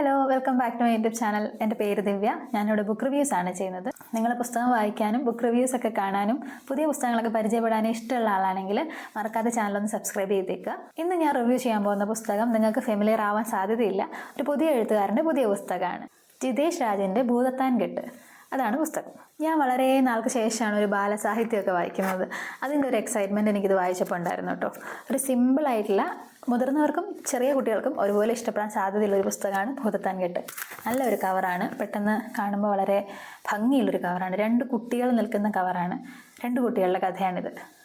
Welcome back to my YouTube channel എന്റെ പേര് ദിവ്യ. ഞാനിവിടെ ബുക്ക് റിവ്യൂസ് ആണ് ചെയ്യുന്നത്. നിങ്ങൾ പുസ്തകം വായിക്കാനും ബുക്ക് റിവ്യൂസ് ഒക്കെ കാണാനും പുതിയ പുസ്തകങ്ങളൊക്കെ പരിചയപ്പെടാനും ഇഷ്ടമുള്ള ആളാണെങ്കിൽ മറക്കാതെ ചാനൽ ഒന്ന് സബ്സ്ക്രൈബ് ചെയ്തേക്കുക. ഇന്ന് ഞാൻ റിവ്യൂ ചെയ്യാൻ പോകുന്ന പുസ്തകം നിങ്ങൾക്ക് ഫെമിലിയർ ആവാൻ സാധ്യതയില്ല. ഒരു പുതിയ എഴുത്തുകാരന്റെ പുതിയ പുസ്തകമാണ്. ജിതേഷ് രാജന്റെ ഭൂതത്താൻ കെട്ട്. അതാണ് പുസ്തകം. ഞാൻ വളരെ നാൾക്ക് ശേഷമാണ് ഒരു ബാലസാഹിത്യമൊക്കെ വായിക്കുന്നത്. അതിന്റെ ഒരു എക്സൈറ്റ്മെന്റ് എനിക്കിത് വായിച്ചപ്പോൾ ഉണ്ടായിരുന്നു കേട്ടോ. ഒരു സിമ്പിളായിട്ടുള്ള മുതിർന്നവർക്കും ചെറിയ കുട്ടികൾക്കും ഒരുപോലെ ഇഷ്ടപ്പെടാൻ സാധ്യതയുള്ള ഒരു പുസ്തകമാണ് ഭൂതത്താൻ കെട്ട്. നല്ലൊരു കവറാണ്. പെട്ടെന്ന് കാണുമ്പോൾ വളരെ ഭംഗിയുള്ളൊരു കവറാണ്. രണ്ട് കുട്ടികൾ നിൽക്കുന്ന കവറാണ്. രണ്ട് കുട്ടികളുടെ കഥയാണിത്.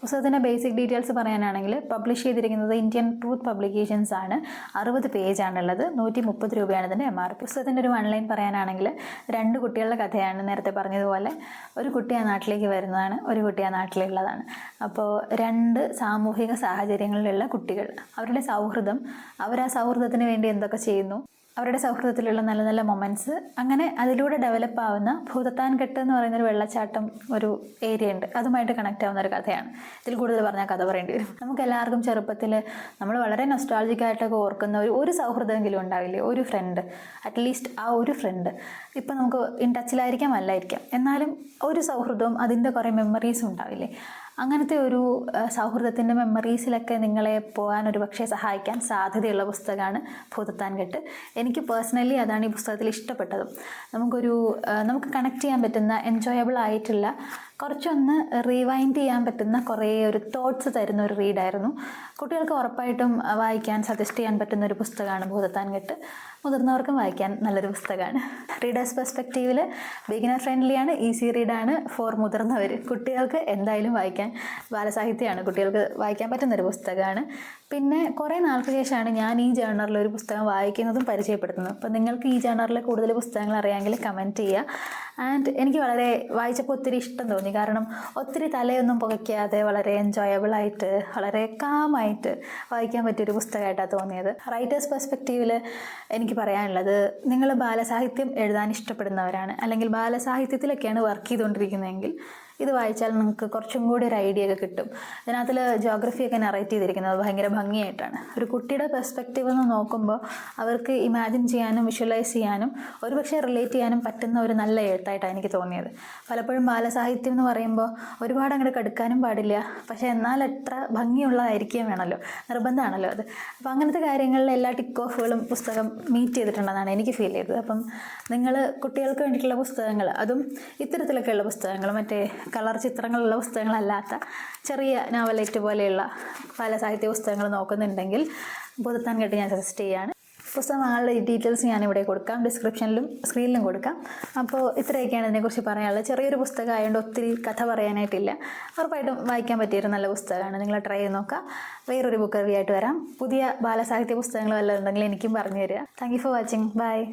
പുസ്തകത്തിന്റെ ബേസിക് ഡീറ്റെയിൽസ് പറയാനാണെങ്കിൽ പബ്ലിഷ് ചെയ്തിരിക്കുന്നത് ഇന്ത്യൻ ട്രൂത്ത് പബ്ലിക്കേഷൻസ് ആണ്. അറുപത് പേജാണുള്ളത് നൂറ്റി മുപ്പത് രൂപയാണ് ഇതിന്റെ എം ആർ പുസ്തകത്തിന്റെ ഒരു ഓൺലൈൻ പറയാനാണെങ്കിൽ രണ്ട് കുട്ടികളുടെ കഥയാണ് നേരത്തെ പറഞ്ഞതുപോലെ. ഒരു കുട്ടി ആ നാട്ടിലേക്ക് വരുന്നതാണ് ഒരു കുട്ടി ആ നാട്ടിലുള്ളതാണ്. അപ്പോൾ രണ്ട് സാമൂഹിക സാഹചര്യങ്ങളിലുള്ള കുട്ടികൾ. അവരുടെ സൗഹൃദം അവർ ആ സൗഹൃദത്തിന് വേണ്ടി എന്തൊക്കെ ചെയ്യുന്നു? അവരുടെ സൗഹൃദത്തിലുള്ള നല്ല നല്ല മൊമെന്റ്സ് അങ്ങനെ അതിലൂടെ ഡെവലപ്പ് ആവുന്ന ഭൂതത്താൻ കെട്ട് എന്ന് പറയുന്ന ഒരു വെള്ളച്ചാട്ടം ഒരു ഏരിയ ഉണ്ട്. അതുമായിട്ട് കണക്റ്റ് ആവുന്ന ഒരു കഥയാണ്. ഇതിൽ കൂടുതൽ പറഞ്ഞാൽ കഥ പറയേണ്ടി വരും. നമുക്ക് എല്ലാവർക്കും ചെറുപ്പത്തിൽ നമ്മൾ വളരെ നൊസ്റ്റാളജിക് ആയിട്ടൊക്കെ ഓർക്കുന്ന ഒരു ഒരു സൗഹൃദമെങ്കിലും ഉണ്ടാവില്ലേ? ഒരു ഫ്രണ്ട് അറ്റ്ലീസ്റ്റ് ആ ഒരു ഫ്രണ്ട് ഇപ്പം നമുക്ക് ഇൻ ടച്ചിലായിരിക്കാം അല്ലായിരിക്കാം. എന്നാലും ഒരു സൗഹൃദവും അതിന്റെ കുറേ മെമ്മറീസും ഉണ്ടാവില്ലേ? അങ്ങനത്തെ ഒരു സൗഹൃദത്തിന്റെ മെമ്മറീസിലൊക്കെ നിങ്ങളെ പോകാൻ ഒരു പക്ഷേ സഹായിക്കാൻ സാധ്യതയുള്ള പുസ്തകമാണ് ഭൂതത്താൻ കെട്ട്. എനിക്ക് പേഴ്സണലി അതാണ് ഈ പുസ്തകത്തിൽ ഇഷ്ടപ്പെട്ടതും. നമുക്കൊരു നമുക്ക് കണക്ട് ചെയ്യാൻ പറ്റുന്ന എൻജോയബിൾ ആയിട്ടുള്ള കുറച്ചൊന്ന് റീവൈൻഡ് ചെയ്യാൻ പറ്റുന്ന കുറേ ഒരു തോട്ട്സ് തരുന്ന ഒരു റീഡായിരുന്നു കുട്ടികൾക്ക് ഉറപ്പായിട്ടും വായിക്കാൻ സജസ്റ്റ് ചെയ്യാൻ പറ്റുന്ന ഒരു പുസ്തകമാണ് ഭൂതത്താൻ കെട്ട്. മുതിർന്നവർക്കും വായിക്കാൻ നല്ലൊരു പുസ്തകമാണ്. റീഡേഴ്സ് പെർസ്പെക്റ്റീവിൽ ബിഗിനർ ഫ്രണ്ട്ലിയാണ് ഈസി റീഡാണ് ഫോർ മുതിർന്നവർ കുട്ടികൾക്ക് എന്തായാലും വായിക്കാൻ ബാലസാഹിത്യമാണ്. കുട്ടികൾക്ക് വായിക്കാൻ പറ്റുന്നൊരു പുസ്തകമാണ്. പിന്നെ കുറേ നാൾക്ക് ശേഷമാണ് ഞാൻ ഈ ജേണറിൽ ഒരു പുസ്തകം വായിക്കുന്നതും പരിചയപ്പെടുത്തുന്നത്. അപ്പോൾ നിങ്ങൾക്ക് ഈ ജേണറിൽ കൂടുതൽ പുസ്തകങ്ങൾ അറിയാമെങ്കിൽ കമന്റ് ചെയ്യുക ആൻഡ് എനിക്ക് വളരെ വായിച്ചപ്പോൾ ഒത്തിരി ഇഷ്ടം തോന്നി. കാരണം ഒത്തിരി തലയൊന്നും പുകയ്ക്കാതെ വളരെ എൻജോയബിളായിട്ട് വളരെ കാമായിട്ട് വായിക്കാൻ പറ്റിയൊരു പുസ്തകമായിട്ടാണ് തോന്നിയത്. റൈറ്റേഴ്സ് പെർസ്പെക്റ്റീവിൽ എനിക്ക് പറയാനുള്ളത് നിങ്ങൾ ബാലസാഹിത്യം എഴുതാൻ ഇഷ്ടപ്പെടുന്നവരാണ്. അല്ലെങ്കിൽ ബാലസാഹിത്യത്തിലൊക്കെയാണ് വർക്ക് ചെയ്തുകൊണ്ടിരിക്കുന്നതെങ്കിൽ ഇത് വായിച്ചാൽ നിങ്ങൾക്ക് കുറച്ചും കൂടി ഒരു ഐഡിയ ഒക്കെ കിട്ടും. അതിനകത്തിൽ ജോഗ്രഫി ഒക്കെ നറേറ്റ് ചെയ്തിരിക്കുന്നത് ഭയങ്കര ഭംഗിയായിട്ടാണ്. ഒരു കുട്ടിയുടെ പെർസ്പെക്റ്റീവ് എന്ന് നോക്കുമ്പോൾ അവർക്ക് ഇമാജിൻ ചെയ്യാനും വിഷ്വലൈസ് ചെയ്യാനും ഒരുപക്ഷെ റിലേറ്റ് ചെയ്യാനും പറ്റുന്ന ഒരു നല്ല എഴുത്തായിട്ടാണ് എനിക്ക് തോന്നിയത്. പലപ്പോഴും ബാലസാഹിത്യം എന്ന് പറയുമ്പോൾ ഒരുപാട് അങ്ങോട്ട് കടുക്കാനും പാടില്ല. പക്ഷേ എന്നാൽ എത്ര ഭംഗിയുള്ളതായിരിക്കുകയും വേണമല്ലോ നിർബന്ധമാണല്ലോ അത്. അപ്പോൾ അങ്ങനത്തെ കാര്യങ്ങളിൽ എല്ലാ ടിക്ക് ഓഫുകളും പുസ്തകം മീറ്റ് ചെയ്തിട്ടുണ്ടെന്നാണ് എനിക്ക് ഫീൽ ചെയ്തത്. അപ്പം നിങ്ങൾ കുട്ടികൾക്ക് വേണ്ടിയിട്ടുള്ള പുസ്തകങ്ങൾ അതും ഇത്തരത്തിലൊക്കെയുള്ള പുസ്തകങ്ങൾ മറ്റേ കളർ ചിത്രങ്ങളുള്ള പുസ്തകങ്ങളല്ലാത്ത ചെറിയ നോവലേറ്റ് പോലെയുള്ള പല സാഹിത്യ പുസ്തകങ്ങൾ നോക്കുന്നുണ്ടെങ്കിൽ പുതുത്താൻ കേട്ട് ഞാൻ സജസ്റ്റ് ചെയ്യാണ്. പുസ്തകങ്ങളുടെ ഡീറ്റെയിൽസ് ഞാനിവിടെ കൊടുക്കാം. ഡിസ്ക്രിപ്ഷനിലും സ്ക്രീനിലും കൊടുക്കാം. അപ്പോൾ ഇത്രയൊക്കെയാണ് ഇതിനെക്കുറിച്ച് പറയാനുള്ളത്. ചെറിയൊരു പുസ്തകം ആയതുകൊണ്ട് ഒത്തിരി കഥ പറയാനായിട്ടില്ല. ഉറപ്പായിട്ടും വായിക്കാൻ പറ്റിയൊരു നല്ല പുസ്തകമാണ്. നിങ്ങൾ ട്രൈ ചെയ്ത് നോക്കാം വേറൊരു ബുക്ക് റിവ്യൂ ആയിട്ട് വരാം. പുതിയ ബാലസാഹിത്യ പുസ്തകങ്ങൾ വല്ലതും ഉണ്ടെങ്കിൽ എനിക്കും പറഞ്ഞു തരിക. Thank you for watching bye